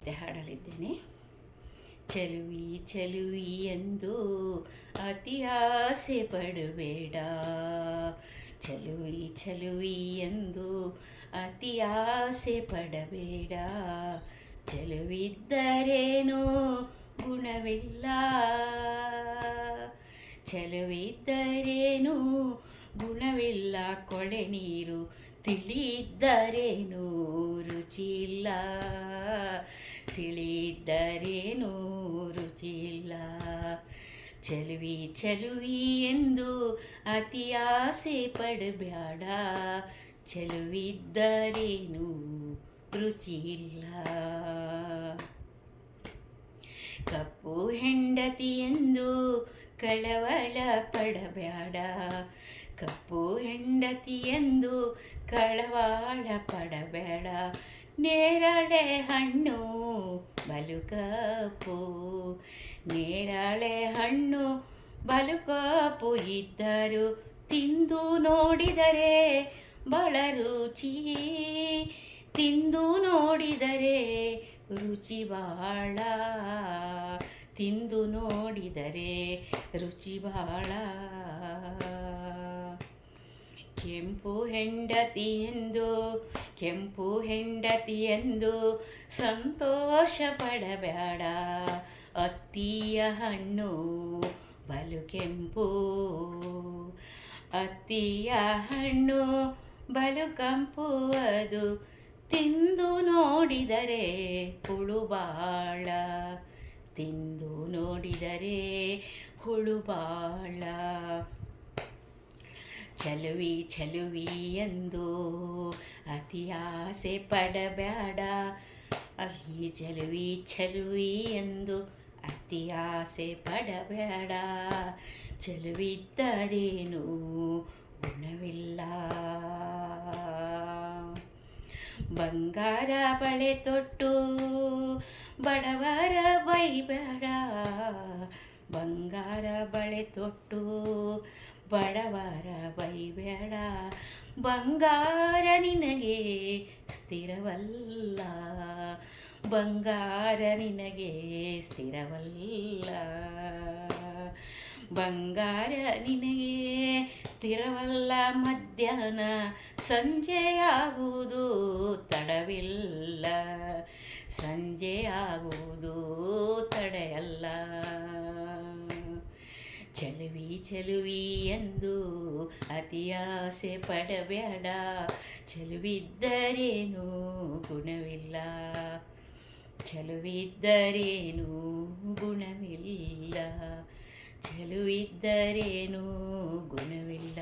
ಮತ್ತೆ ಹಾಡಲಿದ್ದೇನೆ. ಚಲುವಿ ಚಲುವಿ ಎಂದು ಅತಿ ಆಸೆ ಪಡಬೇಡ. ಚಲುವಿ ಚಲುವಿ ಎಂದು ಅತಿ ಆಸೆ ಪಡಬೇಡ. ಚೆಲುವಿದ್ದರೇನು ಗುಣವಿಲ್ಲ. ಚೆಲುವಿದ್ದರೇನು ಗುಣವಿಲ್ಲ. ಕೊಳೆ ನೀರು ತಿಳಿಯಿದ್ದರೇನು ರುಚಿಯಿಲ್ಲ. ತಿಳಿಯಿದ್ದರೇನು ರುಚಿಯಿಲ್ಲ. ಚಲುವಿ ಚಲುವಿ ಎಂದು ಅತಿ ಆಸೆ ಪಡಬೇಡ ಚಲುವಿದ್ದರೇನು ರುಚಿಯಿಲ್ಲ. ಕಪ್ಪು ಹೆಂಡತಿ ಎಂದು ಕಳವಳ ಪಡಬ್ಯಾಡ. ಕಪ್ಪು ಹೆಂಡತಿ ಎಂದು ಕಳವಾಳ ಪಡಬೇಡ ನೇರಳೆ ಹಣ್ಣು ಬಲು ಕಪ್ಪು ನೇರಳೆ ಹಣ್ಣು ಬಲು ಇದ್ದರು ತಿಂದು ನೋಡಿದರೆ ಬಳ ರುಚಿ. ತಿಂದು ನೋಡಿದರೆ ರುಚಿ ಬಾಳ. ತಿಂದು ನೋಡಿದರೆ ರುಚಿ ಬಾಳ. ಕೆಂಪು ಹೆಂಡತಿ ಎಂದು, ಕೆಂಪು ಹೆಂಡತಿ ಎಂದು ಸಂತೋಷ ಪಡಬೇಡ. ಅತ್ತಿಯ ಹಣ್ಣು ಬಲು ಕೆಂಪು, ಅತ್ತಿಯ ಹಣ್ಣು ಬಲು ಕಂಪು. ಅದು ತಿಂದು ನೋಡಿದರೆ ಹುಳು ಬಾಳ, ತಿಂದು ನೋಡಿದರೆ ಹುಳು ಬಾಳ. ಚಲುವಿ ಚಲುವಿ ಎಂದು ಅತಿ ಆಸೆ ಪಡಬೇಡ ಅಲ್ಲಿ ಚಲುವಿ ಚಲುವಿ ಎಂದು ಅತಿ ಆಸೆ ಪಡಬೇಡ ಚಲುವಿದ್ದರೇನು? ಗುಣವಿಲ್ಲ. ಬಂಗಾರ ಬಳೆ ತೊಟ್ಟು, ಬಡವರ ಬೈಬೇಡ ಬಂಗಾರ ಬಳೆ ತೊಟ್ಟು, ಬಡವರ ಬೈಬೇಡ ಬಂಗಾರ ನಿನಗೆ ಸ್ಥಿರವಲ್ಲ. ಬಂಗಾರ ನಿನಗೆ ಸ್ಥಿರವಲ್ಲ. ಬಂಗಾರ ನಿನಗೆ ಸ್ಥಿರವಲ್ಲ. ಮಧ್ಯಾಹ್ನ ಸಂಜೆಯಾಗುವುದು ತಡವಿಲ್ಲ. ಸಂಜೆಯಾಗುವುದು ಚೆಲುವಿ ಎಂದು ಅತಿ ಆಸೆ ಪಡಬೇಡ. ಚೆಲುವಿದ್ದರೇನು ಗುಣವಿಲ್ಲ. ಚೆಲುವಿದ್ದರೇನು ಗುಣವಿಲ್ಲ. ಚೆಲುವಿದ್ದರೇನು ಗುಣವಿಲ್ಲ.